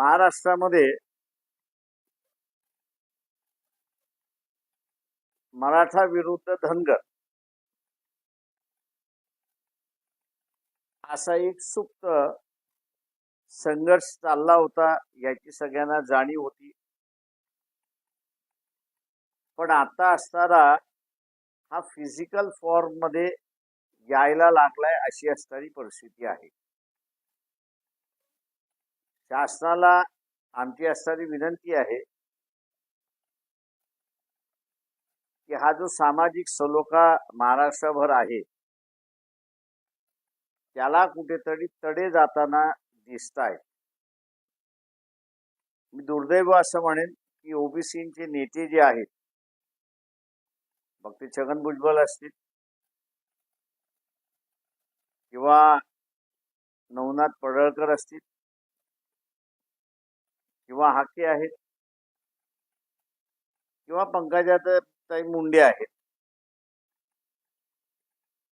महाराष्ट्रामध्ये मराठा विरुद्ध धनगर असा एक सुप्त संघर्ष चालला होता याची सगळ्यांना जाणीव होती. पण आता असताना हा फिजिकल फॉर्ममध्ये यायला लागलाय अशी असणारी परिस्थिती आहे. शासनाला आमची असणारी विनंती आहे की हा जो सामाजिक सलोखा महाराष्ट्रभर आहे त्याला कुठेतरी तडे जाताना दिसत आहे मी दुर्दैव असं म्हणेन की ओबीसीचे नेते जे आहेत मग ते छगन भुजबळ असतील किंवा नवनाथ पडळकर असतील किंवा हाके आहेत. किंवा पंकजाताई मुंडे आहेत.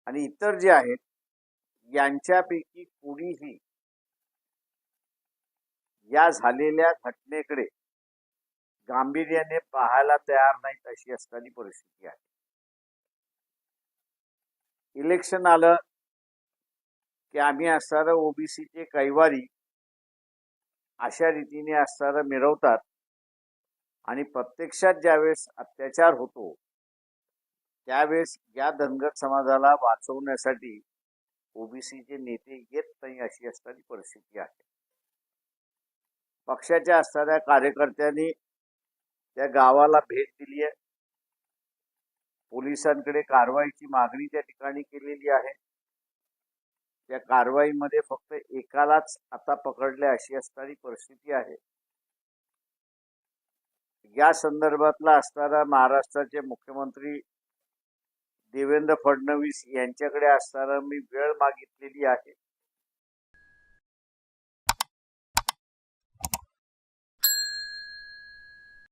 आणि इतर जे आहेत यांच्यापैकी कुणीही या झालेल्या घटनेकडे गांभीर्याने पाहायला तयार नाहीत अशी असणारी परिस्थिती आहे. इलेक्शन आलं की आम्ही असणारं ओबीसीचे कैवारी अशा रीतीने असणारं मिरवतात. आणि प्रत्यक्षात ज्यावेळेस अत्याचार होतो त्यावेळेस या धनगर समाजाला वाचवण्यासाठी ओबीसीचे नेते येत नाही अशी असणारी परिस्थिती आहे. पक्षाच्या असणाऱ्या कार्यकर्त्यांनी त्या गावाला भेट दिली आहे. पोलिसांकडे कारवाईची मागणी त्या ठिकाणी केलेली आहे. त्या कारवाईमध्ये फक्त एकालाच आता पकडले अशी असणारी परिस्थिती आहे. या संदर्भातला असणारा महाराष्ट्राचे मुख्यमंत्री देवेंद्र फडणवीस यांच्याकडे असताना मी वेळ मागितलेली आहे.